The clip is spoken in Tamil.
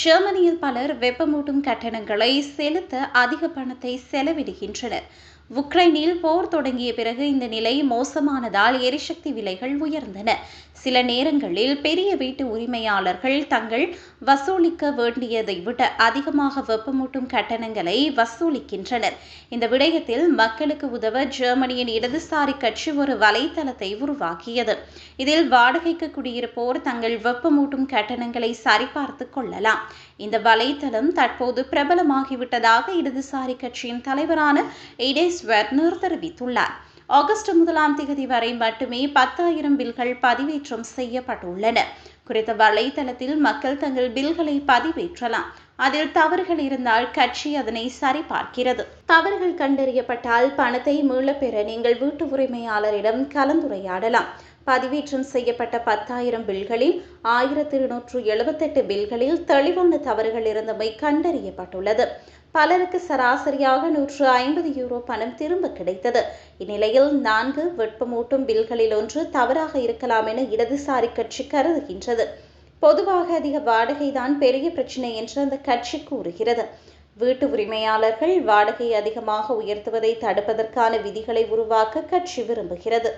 ஜெர்மனியில் பலர் வெப்பமூட்டும் கட்டணங்களை செலுத்த அதிக பணத்தை செலவிடுகின்றனர். உக்ரைனில் போர் தொடங்கிய பிறகு இந்த நிலை மோசமானதால் எரிசக்தி விலைகள் உயர்ந்தன. சில நேரங்களில் பெரிய வீட்டு உரிமையாளர்கள் தங்கள் வசூலிக்க வேண்டியதை விட அதிகமாக வெப்பமூட்டும் கட்டணங்களை வசூலிக்கின்றனர். இந்த விடயத்தில் மக்களுக்கு உதவ ஜெர்மனியின் இடதுசாரி கட்சி ஒரு வலைத்தளத்தை உருவாக்கியது. இதில் வாடகைக்கு குடியிருப்போர் தங்கள் வெப்பமூட்டும் கட்டணங்களை சரிபார்த்து கொள்ளலாம். இந்த வலைத்தளம் தற்போது பிரபலமாகிவிட்டதாக இடதுசாரி கட்சியின் தலைவரான இடேஸ் வெர்னர் தெரிவித்துள்ளார். ஆகஸ்ட் முதலாம் தேதி வரை மட்டுமே பத்தாயிரம் பில்கள் பதிவேற்றம் செய்யப்பட்டுள்ளன. குறித்த வலைதளத்தில் மக்கள் தங்கள் பில்களை பதிவேற்றலாம். அதில் தவறுகள் இருந்தால் கட்சி அதனை சரிபார்க்கிறது. தவறுகள் கண்டறியப்பட்டால் பணத்தை மீளப்பெற நீங்கள் வீட்டு உரிமையாளரிடம் கலந்துரையாடலாம். பதிவேற்றம் செய்யப்பட்ட பத்தாயிரம் பில்களில் ஆயிரத்தி இருநூற்று எழுபத்தெட்டு பில்களில் தெளிவான தவறுகள் இருந்தமை கண்டறியப்பட்டுள்ளது. பலருக்கு சராசரியாக நூற்று ஐம்பது யூரோ பணம் திரும்ப கிடைத்தது. இந்நிலையில் நான்கு வெப்பமூட்டும் பில்களில் ஒன்று தவறாக இருக்கலாம் என இடதுசாரி கட்சி கருதுகின்றது. பொதுவாக அதிக வாடகைதான் பெரிய பிரச்சினை என்று அந்த கட்சி கூறுகிறது. வீட்டு உரிமையாளர்கள் வாடகை அதிகமாக உயர்த்துவதை தடுப்பதற்கான விதிகளை உருவாக்க கட்சி விரும்புகிறது.